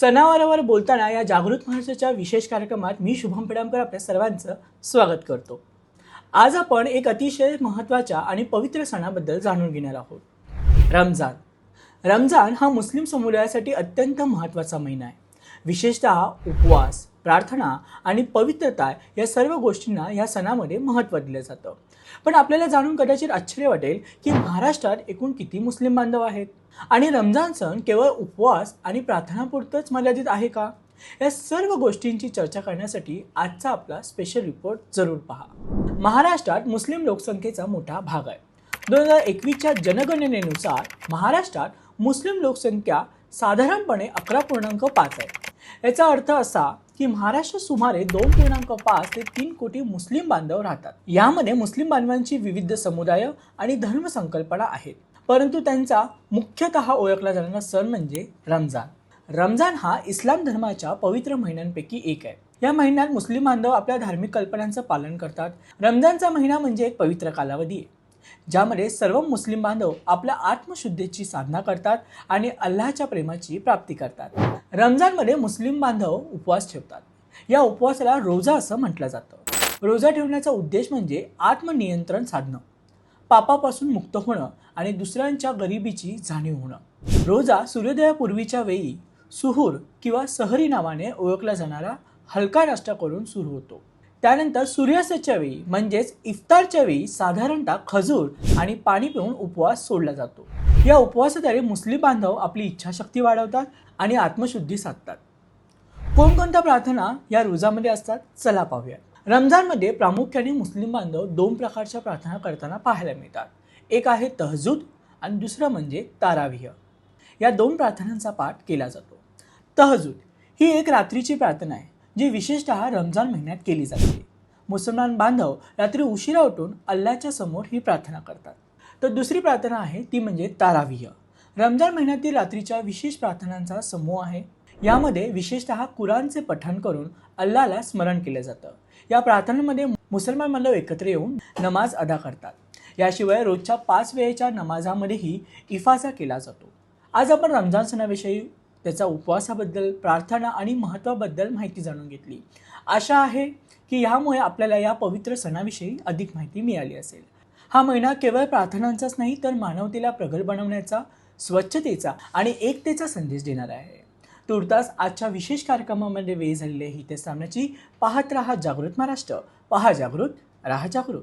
सणावारावर बोलताना या जागृत महाराष्ट्राच्या विशेष कार्यक्रमात मी शुभम पेडामकर आपल्या सर्वांचं स्वागत करतो. आज आपण एक अतिशय महत्त्वाच्या आणि पवित्र सणाबद्दल जाणून घेणार आहोत. रमजान. रमजान हा मुस्लिम समुदायासाठी अत्यंत महत्त्वाचा महिना आहे. विशेषतः उपवास प्रार्थना आणि पवित्रता या सर्व गोष्टींना या सणामध्ये महत्त्व दिलं जातं. पण आपल्याला जाणून कदाचित आश्चर्य वाटेल की महाराष्ट्रात एकूण किती मुस्लिम बांधव आहेत? आणि रमजान सण केवळ उपवास आणि प्रार्थनापुरतंच मर्यादित आहे का? या सर्व गोष्टींची चर्चा करण्यासाठी आजचा आपला स्पेशल रिपोर्ट जरूर पहा. महाराष्ट्रात मुस्लिम लोकसंख्येचा मोठा भाग आहे. दोन हजार एकवीसच्या जनगणनेनुसार महाराष्ट्रात मुस्लिम लोकसंख्या साधारणपणे अकरा पूर्णांक पाच आहे. याचा अर्थ असा की महाराष्ट्र सुमारे दोन पूर्णांक पाच ते तीन कोटी मुस्लिम बांधव राहतात. यामध्ये मुस्लिम बांधवांची विविध समुदाय आणि धर्म संकल्पना आहेत. परंतु त्यांचा मुख्यतः ओळखला जाणारा सण म्हणजे रमजान. रमजान हा इस्लाम धर्माच्या पवित्र महिन्यांपैकी एक आहे. या महिन्यात मुस्लिम बांधव आपल्या धार्मिक कल्पनांचं पालन करतात. रमजानचा महिना म्हणजे एक पवित्र कालावधी आहे. ज्यामध्ये सर्व मुस्लिम बांधव आपल्या आत्मशुद्धीची साधना करतात आणि अल्लाच्या प्रेमाची प्राप्ती करतात. रमजानमध्ये मुस्लिम बांधव उपवास ठेवतात. या उपवासाला रोजा असं म्हटलं जातं. रोजा ठेवण्याचा उद्देश म्हणजे आत्मनियंत्रण साधणं. पापापासून मुक्त होणं आणि दुसऱ्यांच्या गरिबीची जाणीव होणं. रोजा सूर्योदयापूर्वीच्या वेळी सुहूर किंवा सहरी नावाने ओळखला जाणारा हलका नाश्ता करून सुरू होतो. त्यानंतर सूर्यास्ताच्या वेळी म्हणजेच इफ्तारच्या वेळी साधारणतः खजूर आणि पाणी पिऊन उपवास सोडला जातो. या उपवासाद्वारे मुस्लिम बांधव आपली इच्छाशक्ती वाढवतात आणि आत्मशुद्धी साधतात. कोणकोणत्या प्रार्थना या रोजामध्ये असतात? चला पाहूया. रमजानमध्ये प्रामुख्याने मुस्लिम बांधव दोन प्रकारच्या प्रार्थना करताना पाहायला मिळतात. एक आहे तहजूद आणि दुसरं म्हणजे ताराविह. या दोन प्रार्थनांचा पाठ केला जातो. तहजूद ही एक रात्रीची प्रार्थना आहे. जी विशेषतः रमजान महिन्यात केली जाते. मुसलमान बांधव रात्री उशिरा उठून अल्लाच्या समोर ही प्रार्थना करतात. तर दुसरी प्रार्थना आहे ती म्हणजे तारावीह. रमजान महिन्यातील रात्रीच्या विशेष प्रार्थनांचा समूह आहे. यामध्ये विशेषतः कुराणचे पठण करून अल्लाला स्मरण केलं जातं. या प्रार्थनांमध्ये मुसलमान बांधव एकत्र येऊन नमाज अदा करतात. याशिवाय रोजच्या पाच वेळेच्या नमाजामध्येही इफाजा केला जातो. आज आपण रमजान सणाविषयी त्याचा उपवासाबद्दल प्रार्थना आणि महत्त्वाबद्दल माहिती जाणून घेतली. आशा आहे की ह्यामुळे आपल्याला या पवित्र सणाविषयी अधिक माहिती मिळाली असेल. हा महिना केवळ प्रार्थनांचाच नाही तर मानवतेला प्रगल बनवण्याचा स्वच्छतेचा आणि एकतेचा संदेश देणारा आहे. तुर्तास आजच्या विशेष कार्यक्रमामध्ये वेळ झालेली आहे इथे सामन्याची पाहत राहा जागृत महाराष्ट्र. पहा जागृत राहा जागृत.